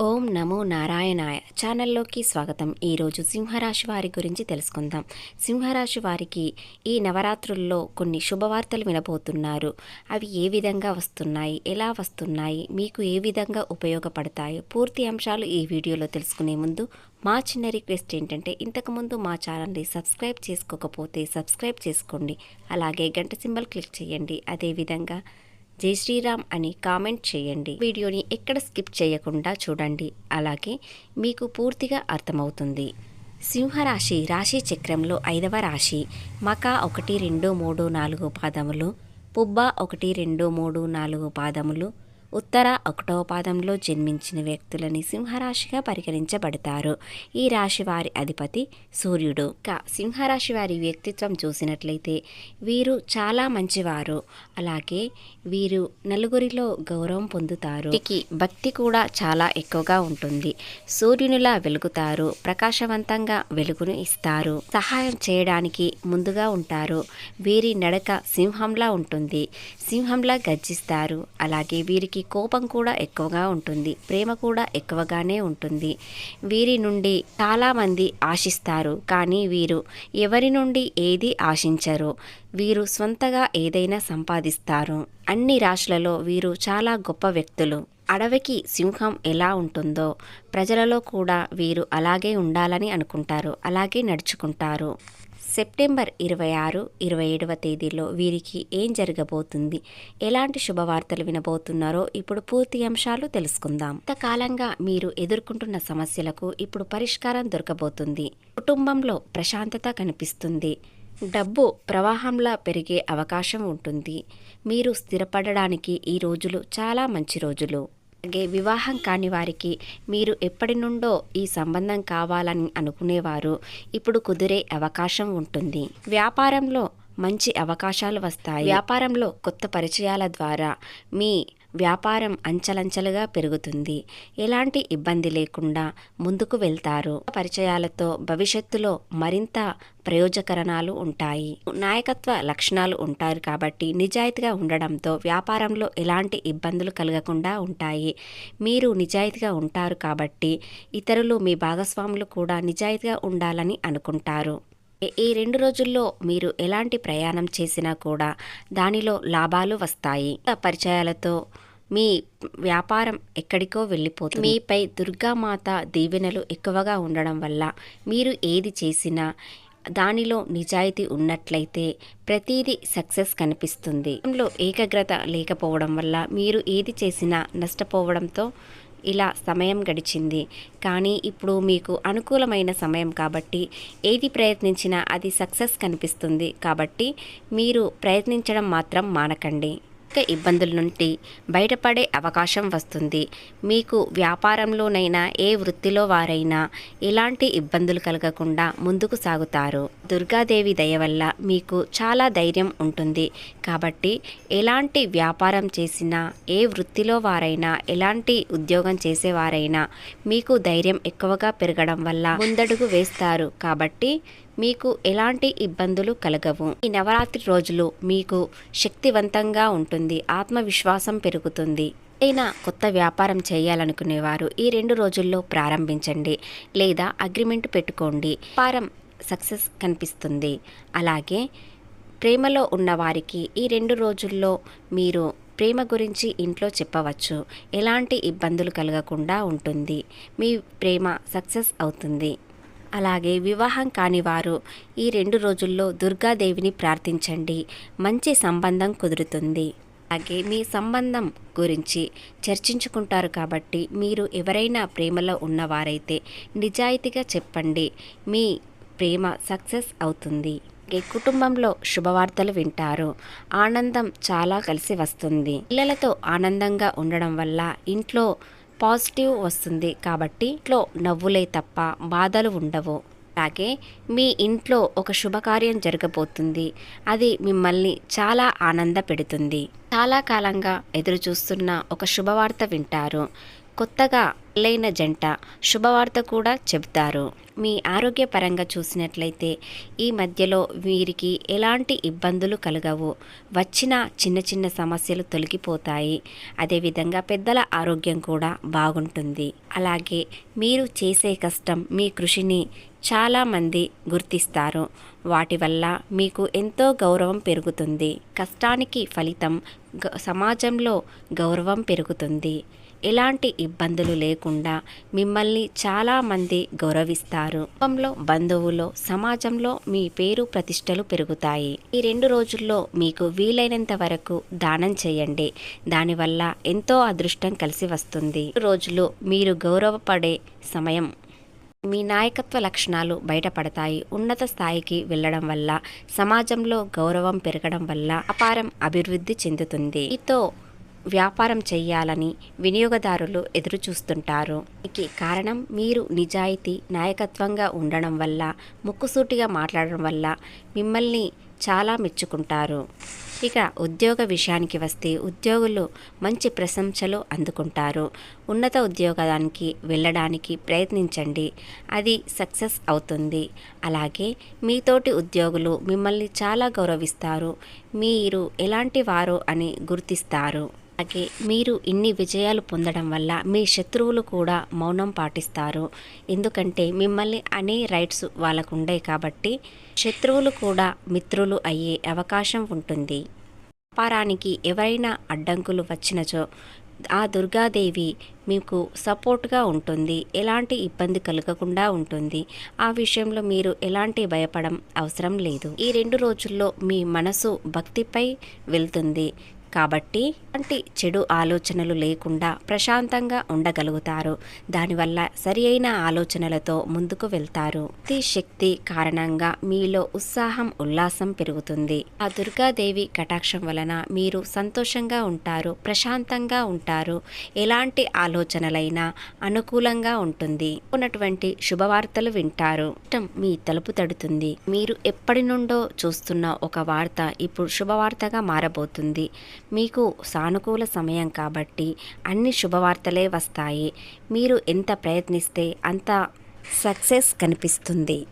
ఓం నమో నారాయణాయ ఛానల్లోకి స్వాగతం. ఈరోజు సింహరాశి వారి గురించి తెలుసుకుందాం. సింహరాశి వారికి ఈ నవరాత్రుల్లో కొన్ని శుభవార్తలు వినబోతున్నారు. అవి ఏ విధంగా వస్తున్నాయి? ఎలా వస్తున్నాయి? మీకు ఏ విధంగా ఉపయోగపడతాయో? పూర్తి అంశాలు ఈ వీడియోలో తెలుసుకునే ముందు మా చిన్న రిక్వెస్ట్ ఏంటంటే ఇంతకుముందు మా ఛానల్ని సబ్స్క్రైబ్ చేసుకోకపోతే సబ్స్క్రైబ్ చేసుకోండి. అలాగే గంట సింబల్ క్లిక్ చేయండి. అదేవిధంగా జై శ్రీరామ్ అని కామెంట్ చేయండి. వీడియోని ఎక్కడ స్కిప్ చేయకుండా చూడండి. అలాగే మీకు పూర్తిగా అర్థమవుతుంది. సింహరాశి రాశి చక్రంలో ఐదవ రాశి మకా ఒకటి రెండు మూడు నాలుగు పాదములు పుబ్బ ఒకటి రెండు మూడు నాలుగు పాదములు ఉత్తర ఒకటవ పాదంలో జన్మించిన వ్యక్తులని సింహరాశిగా పరిగణించబడతారు. ఈ రాశి వారి అధిపతి సూర్యుడు. కా సింహరాశి వారి వ్యక్తిత్వం చూసినట్లయితే వీరు చాలా మంచివారు. అలాగే వీరు నలుగురిలో గౌరవం పొందుతారు. వీరికి భక్తి కూడా చాలా ఎక్కువగా ఉంటుంది. సూర్యునిలా వెలుగుతారు. ప్రకాశవంతంగా వెలుగును ఇస్తారు. సహాయం చేయడానికి ముందుగా ఉంటారు. వీరి నడక సింహంలా ఉంటుంది. సింహంలా గర్జిస్తారు. అలాగే వీరికి కోపం కూడా ఎక్కువగా ఉంటుంది. ప్రేమ కూడా ఎక్కువగానే ఉంటుంది. వీరి నుండి చాలామంది ఆశిస్తారు. కానీ వీరు ఎవరి నుండి ఏది ఆశించరు? వీరు స్వంతగా ఏదైనా సంపాదిస్తారు. అన్ని రాశులలో వీరు చాలా గొప్ప వ్యక్తులు. అడవికి సింహం ఎలా ఉంటుందో ప్రజలలో కూడా వీరు అలాగే ఉండాలని అనుకుంటారు. అలాగే నడుచుకుంటారు. సెప్టెంబర్ ఇరవై ఆరు ఇరవై ఏడవ తేదీలో వీరికి ఏం జరగబోతుంది? ఎలాంటి శుభవార్తలు వినబోతున్నారో ఇప్పుడు పూర్తి అంశాలు తెలుసుకుందాం. ఇంతకాలంగా మీరు ఎదుర్కొంటున్న సమస్యలకు ఇప్పుడు పరిష్కారం దొరకబోతుంది. కుటుంబంలో ప్రశాంతత కనిపిస్తుంది. డబ్బు ప్రవాహంలా పెరిగే అవకాశం ఉంటుంది. మీరు స్థిరపడడానికి ఈ రోజులు చాలా మంచి రోజులు. అలాగే వివాహం కాని వారికి మీరు ఎప్పటి నుండో ఈ సంబంధం కావాలని అనుకునేవారు. ఇప్పుడు కుదిరే అవకాశం ఉంటుంది. వ్యాపారంలో మంచి అవకాశాలు వస్తాయి. వ్యాపారంలో కొత్త పరిచయాల ద్వారా మీ వ్యాపారం అంచలంచలుగా పెరుగుతుంది. ఎలాంటి ఇబ్బంది లేకుండా ముందుకు వెళ్తారు. పరిచయాలతో భవిష్యత్తులో మరింత ప్రయోజకరణాలు ఉంటాయి. నాయకత్వ లక్షణాలు ఉంటారు కాబట్టి నిజాయితీగా ఉండడంతో వ్యాపారంలో ఎలాంటి ఇబ్బందులు కలగకుండా ఉంటాయి. మీరు నిజాయితీగా ఉంటారు కాబట్టి ఇతరులు మీ భాగస్వాములు కూడా నిజాయితీగా ఉండాలని అనుకుంటారు. ఈ రెండు రోజుల్లో మీరు ఎలాంటి ప్రయాణం చేసినా కూడా దానిలో లాభాలు వస్తాయి. పరిచయాలతో మీ వ్యాపారం ఎక్కడికో వెళ్ళిపోతుంది. మీపై దుర్గామాత దీవెనలు ఎక్కువగా ఉండడం వల్ల మీరు ఏది చేసినా దానిలో నిజాయితీ ఉన్నట్లయితే ప్రతీది సక్సెస్ కనిపిస్తుంది. ఏకాగ్రత లేకపోవడం వల్ల మీరు ఏది చేసినా నష్టపోవడంతో ఇలా సమయం గడిచింది. కానీ ఇప్పుడు మీకు అనుకూలమైన సమయం కాబట్టి ఏది ప్రయత్నించినా అది సక్సెస్ కనిపిస్తుంది కాబట్టి మీరు ప్రయత్నించడం మాత్రం మానకండి. ఇబ్బందుల నుండి బయటపడే అవకాశం వస్తుంది. మీకు వ్యాపారంలోనైనా ఏ వృత్తిలో వారైనా ఎలాంటి ఇబ్బందులు కలగకుండా ముందుకు సాగుతారు. దుర్గాదేవి దయ వల్ల మీకు చాలా ధైర్యం ఉంటుంది. కాబట్టి ఎలాంటి వ్యాపారం చేసినా ఏ వృత్తిలో వారైనా ఎలాంటి ఉద్యోగం చేసేవారైనా మీకు ధైర్యం ఎక్కువగా పెరగడం వల్ల ముందడుగు వేస్తారు. కాబట్టి మీకు ఎలాంటి ఇబ్బందులు కలగవు. ఈ నవరాత్రి రోజులు మీకు శక్తివంతంగా ఉంటుంది. ఆత్మవిశ్వాసం పెరుగుతుంది. ఏదైనా కొత్త వ్యాపారం చేయాలనుకునేవారు ఈ రెండు రోజుల్లో ప్రారంభించండి. లేదా అగ్రిమెంట్ పెట్టుకోండి. వ్యాపారం సక్సెస్ కనిపిస్తుంది. అలాగే ప్రేమలో ఉన్నవారికి ఈ రెండు రోజుల్లో మీరు ప్రేమ గురించి ఇంట్లో చెప్పవచ్చు. ఎలాంటి ఇబ్బందులు కలగకుండా ఉంటుంది. మీ ప్రేమ సక్సెస్ అవుతుంది. అలాగే వివాహం కాని వారు ఈ రెండు రోజుల్లో దుర్గాదేవిని ప్రార్థించండి. మంచి సంబంధం కుదురుతుంది. అలాగే మీ సంబంధం గురించి చర్చించుకుంటారు కాబట్టి మీరు ఎవరైనా ప్రేమలో ఉన్నవారైతే నిజాయితీగా చెప్పండి. మీ ప్రేమ సక్సెస్ అవుతుంది. కుటుంబంలో శుభవార్తలు వింటారు. ఆనందం చాలా కలిసి వస్తుంది. పిల్లలతో ఆనందంగా ఉండడం వల్ల ఇంట్లో పాజిటివ్ వస్తుంది కాబట్టి ఇంట్లో నవ్వులే తప్ప బాధలు ఉండవు. అలాగే మీ ఇంట్లో ఒక శుభకార్యం జరగబోతుంది. అది మిమ్మల్ని చాలా ఆనంద పెడుతుంది. చాలా కాలంగా ఎదురు చూస్తున్న ఒక శుభవార్త వింటారు. కొత్తగా పెళ్ళైన జంట శుభవార్త కూడా చెబుతారు. మీ ఆరోగ్యపరంగా చూసినట్లయితే ఈ మధ్యలో వీరికి ఎలాంటి ఇబ్బందులు కలగవు. వచ్చిన చిన్న చిన్న సమస్యలు తొలగిపోతాయి. అదేవిధంగా పెద్దల ఆరోగ్యం కూడా బాగుంటుంది. అలాగే మీరు చేసే కష్టం మీ కృషిని చాలామంది గుర్తిస్తారు. వాటి వల్ల మీకు ఎంతో గౌరవం పెరుగుతుంది. కష్టానికి ఫలితం గ- సమాజంలో గౌరవం పెరుగుతుంది. ఎలాంటి ఇబ్బందులు లేకుండా మిమ్మల్ని చాలామంది గౌరవిస్తారు. కుటుంబంలో బంధువులో సమాజంలో మీ పేరు ప్రతిష్టలు పెరుగుతాయి. ఈ రెండు రోజుల్లో మీకు వీలైనంత వరకు దానం చేయండి. దానివల్ల ఎంతో అదృష్టం కలిసి వస్తుంది. రోజులు మీరు గౌరవపడే సమయం మీ నాయకత్వ లక్షణాలు బయటపడతాయి. ఉన్నత స్థాయికి వెళ్ళడం వల్ల సమాజంలో గౌరవం పెరగడం వల్ల అపారం అభివృద్ధి చెందుతుంది. ఇతో వ్యాపారం చేయాలని వినియోగదారులు ఎదురుచూస్తుంటారు. దీనికి కారణం మీరు నిజాయితీ నాయకత్వంగా ఉండడం వల్ల ముక్కుసూటిగా మాట్లాడడం వల్ల మిమ్మల్ని చాలా మెచ్చుకుంటారు. ఇక ఉద్యోగ విషయానికి వస్తే ఉద్యోగులు మంచి ప్రశంసలు అందుకుంటారు. ఉన్నత ఉద్యోగానికి వెళ్ళడానికి ప్రయత్నించండి. అది సక్సెస్ అవుతుంది. అలాగే మీతోటి ఉద్యోగులు మిమ్మల్ని చాలా గౌరవిస్తారు. మీరు ఎలాంటి వారు అని గుర్తిస్తారు. అలాగే మీరు ఇన్ని విజయాలు పొందడం వల్ల మీ శత్రువులు కూడా మౌనం పాటిస్తారు. ఎందుకంటే మిమ్మల్ని అనే రైట్స్ వాళ్ళకు ఉండే కాబట్టి శత్రువులు కూడా మిత్రులు అయ్యే అవకాశం ఉంటుంది. వ్యాపారానికి ఎవరైనా అడ్డంకులు వచ్చినచో ఆ దుర్గాదేవి మీకు సపోర్ట్గా ఉంటుంది. ఎలాంటి ఇబ్బంది కలగకుండా ఉంటుంది. ఆ విషయంలో మీరు ఎలాంటి భయపడం అవసరం లేదు. ఈ రెండు రోజుల్లో మీ మనసు భక్తిపై వెళ్తుంది. కాబట్టి అంటే చెడు ఆలోచనలు లేకుండా ప్రశాంతంగా ఉండగలుగుతారు. దానివల్ల సరి అయిన ఆలోచనలతో ముందుకు వెళ్తారు. ఈ శక్తి కారణంగా మీలో ఉత్సాహం ఉల్లాసం పెరుగుతుంది. ఆ దుర్గాదేవి కటాక్షం వలన మీరు సంతోషంగా ఉంటారు ప్రశాంతంగా ఉంటారు. ఎలాంటి ఆలోచనలైనా అనుకూలంగా ఉంటుంది. ఉన్నటువంటి శుభవార్తలు వింటారు. మీ తలుపు తడుతుంది. మీరు ఎప్పటి నుండో చూస్తున్న ఒక వార్త ఇప్పుడు శుభవార్తగా మారబోతుంది. మీకు సానుకూల సమయం కాబట్టి అన్ని శుభవార్తలే వస్తాయి. మీరు ఎంత ప్రయత్నిస్తే అంత సక్సెస్ కనిపిస్తుంది.